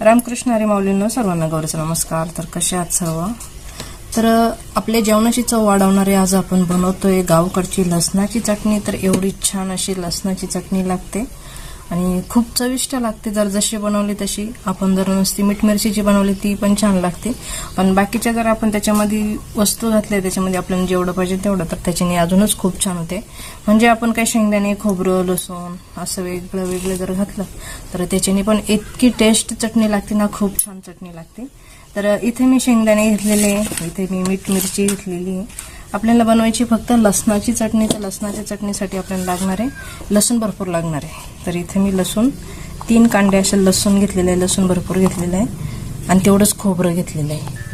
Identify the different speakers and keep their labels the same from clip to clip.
Speaker 1: रामकृष्ण हरी माऊलींनो सर्वांना गौरीचा नमस्कार. तर कसे आहात सर्व? तर आपल्या जेवणाची चव वाढवणारे आज आपण बनवतोय गावकडची लसणाची चटणी. तर एवढी छान अशी लसणाची चटणी लागते. आणि खूप चविष्ट लागते जर जशी बनवली तशी. आपण जर नुसती मीठ मिरचीची बनवली ती पण छान लागते. पण बाकीच्या जर आपण त्याच्यामध्ये वस्तू घातल्या त्याच्यामध्ये आपल्याला जेवढं पाहिजे तेवढं तर त्याच्याने अजूनच खूप छान होते. म्हणजे आपण काही शेंगदाणे खोबरं लसूण असं वेगळं वेगळं जर घातलं तर त्याच्याने पण इतकी टेस्ट चटणी लागते ना खूप छान चटणी लागते. तर इथे मी शेंगदाणे घेतलेले इथे मी मीठ मिरची घेतलेली. आहे आपल्याला बनवायची फक्त लसणाची चटणी तर लसणाच्या चटणीसाठी आपल्याला लागणार आहे लसूण भरपूर लागणार आहे. तर इथे मी लसूण तीन कांडे असे लसूण घेतलेले आहे लसूण भरपूर घेतलेलं आहे आणि तेवढंच खोबरं घेतलेलं आहे.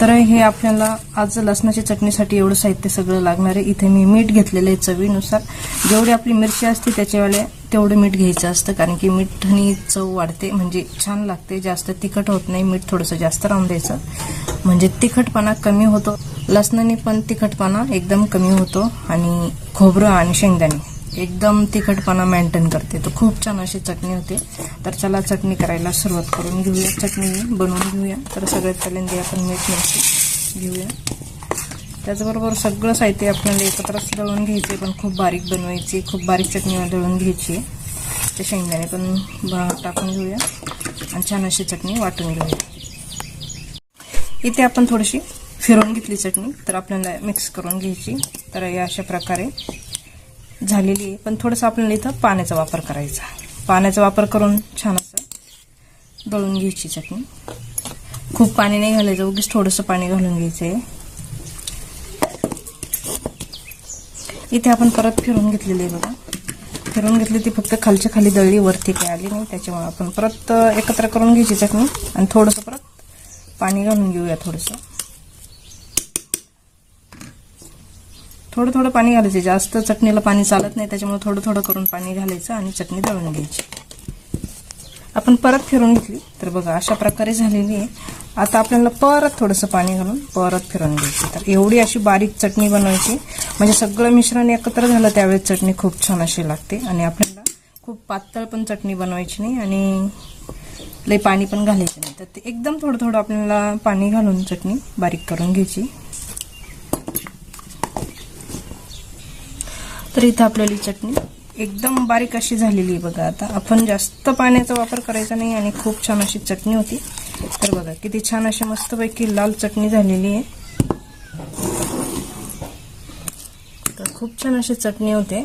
Speaker 1: तर हे आपल्याला आज लसणाच्या चटणीसाठी एवढं साहित्य सगळं लागणार आहे. इथे मी मीठ घेतलेलं आहे चवीनुसार. जेवढी आपली मिरची असते त्याच्यावेळे तेवढं मीठ घ्यायचं असतं कारण की मीठनी चव वाढते म्हणजे छान लागते. जास्त तिखट होत नाही मीठ थोडंसं जास्त राहून द्यायचं. म्हणजे तिखटपणा कमी होतो. लसणाने पण तिखटपणा एकदम कमी होतो आणि खोबरं आणि शेंगदाणे एकदम तिखटपणा मेंटेन करते. तर खूप छान अशी चटणी होते. तर चला चटणी करायला सुरुवात करून घेऊया. चटणी बनवून घेऊया. तर सगळ्यात पहिल्यांदा आपण मीठ मिरची घेऊया. त्याचबरोबर सगळं साहित्य आपल्याला एकत्रच दळून घ्यायचे पण खूप बारीक बनवायची खूप बारीक चटणी दळून घ्यायची. ते शेंगदाणे पण टाकून घेऊया. आणि छान अशी चटणी वाटून घेऊया. इथे आपण थोडीशी फिरवून घेतली चटणी तर आपल्याला मिक्स करून घ्यायची. तर या अशा प्रकारे झालेली आहे. पण थोडंसं आपल्याला इथं पाण्याचा वापर करायचा पाण्याचा वापर करून छान असं दळून घ्यायची चटणी. खूप पाणी नाही घालायचं. उगीच थोडंसं पाणी घालून घ्यायचं आहे इथे आपण परत फिरून घेतलेली आहे बघा. फिरून घेतली ती फक्त खालच्या खाली दळली वरती काही आली नाही. त्याच्यामुळे आपण परत एकत्र करून घ्यायची चटणी आणि थोडंसं परत पाणी घालून घेऊया थोडंसं. थोडं थोडं पाणी घालायचं. जास्त चटणीला पाणी चालत नाही त्याच्यामुळे थोडं थोडं करून पाणी घालायचं आणि चटणी दळून घ्यायची. आपण परत फिरून घेतली. तर बघा अशा प्रकारे झालेली आहे. आता आपल्याला परत थोडंसं पाणी घालून परत फिरून घ्यायची. तर एवढी अशी बारीक चटणी बनवायची. म्हणजे सगळं मिश्रण एकत्र झालं त्यावेळेस चटणी खूप छान अशी लागते. आणि आपल्याला खूप पातळ पण चटणी बनवायची नाही आणि लई पाणी पण घालायचं नाही. तर ते एकदम थोडं थोडं आपल्याला पाणी घालून चटणी बारीक करून घ्यायची. तर इथं आपल्याला चटणी एकदम बारीक अशी झालेली आहे बघा. आता आपण जास्त पाण्याचा वापर करायचा नाही आणि खूप छान अशी चटणी होती. तर बघा किती छान अशी मस्तपैकी लाल चटणी झालेली आहे. तर खूप छान अशी चटणी होते.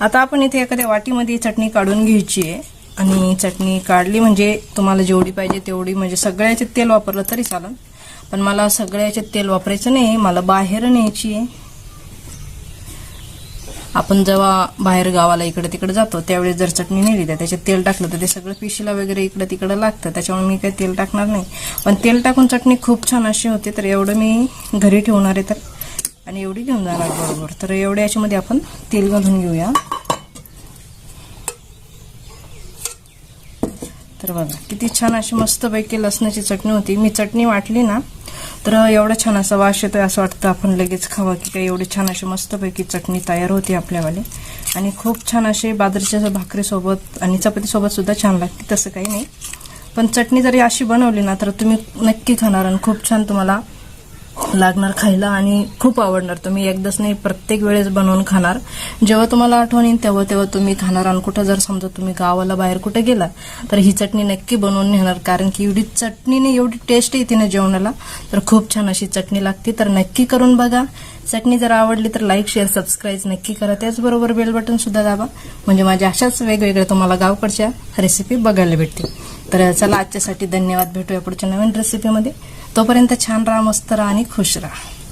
Speaker 1: आता आपण इथे एखाद्या वाटीमध्ये चटणी काढून घ्यायची आहे. आणि चटणी काढली म्हणजे तुम्हाला जेवढी पाहिजे तेवढी म्हणजे सगळ्याचे तेल वापरलं तरी चालेल. पण मला सगळ्याचे तेल वापरायचं नाही मला बाहेर न्यायची आहे. आपण जेव्हा बाहेर गावाला इकडे तिकडे जातो त्यावेळेस जर चटणी नेली तर त्याच्यात तेल टाकलं तर ते सगळं पिशीला वगैरे इकडे तिकडे लागतं. त्याच्यामुळे मी काही तेल टाकणार नाही. पण तेल टाकून चटणी खूप छान अशी होते तर एवढं मी घरी ठेवणार आहे तर. आणि एवढी घेऊन जाणार बरोबर. तर एवढ्या याच्यामध्ये आपण तेल घालून घेऊया. तर बघा किती छान अशी मस्तपैकी लसणाची चटणी होती. मी चटणी वाटली ना तर एवढं छान असा वास येतोय असं वाटतं. आपण लगेच खावा की काही एवढी छान अशी मस्तपैकी चटणी तयार होते आपल्यावाले. आणि खूप छान असे बाजरीच्या भाकरीसोबत आणि चपातीसोबत सुद्धा छान लागते तसं काही नाही. पण चटणी जरी अशी बनवली ना तर तुम्ही नक्की खाणार आणि खूप छान तुम्हाला लागणार खायला आणि खूप आवडणार. तुम्ही एकदाच नाही प्रत्येक वेळेस बनवून खाणार. जेव्हा तुम्हाला आठवण येईल तेव्हा तेव्हा तुम्ही खाणार. आणि कुठं जर समजा तुम्ही गावाला बाहेर कुठे गेला तर ही चटणी नक्की बनवून नेणार. कारण की एवढी चटणीने एवढी टेस्ट येते ना जेवणाला. तर खूप छान अशी चटणी लागते. तर नक्की करून बघा. चटणी जर आवडली तर लाईक शेअर सबस्क्राईब नक्की करा. त्याचबरोबर बेल बटन सुद्धा दाबा. म्हणजे माझ्या अशाच वेगवेगळ्या तुम्हाला गावकडच्या रेसिपी बघायला भेटतील. तर चला आजच्यासाठी धन्यवाद. भेटूया पुढच्या नवीन रेसिपीमध्ये तोपर्यंत छान राहा मस्त राहा आणि खुश राहा.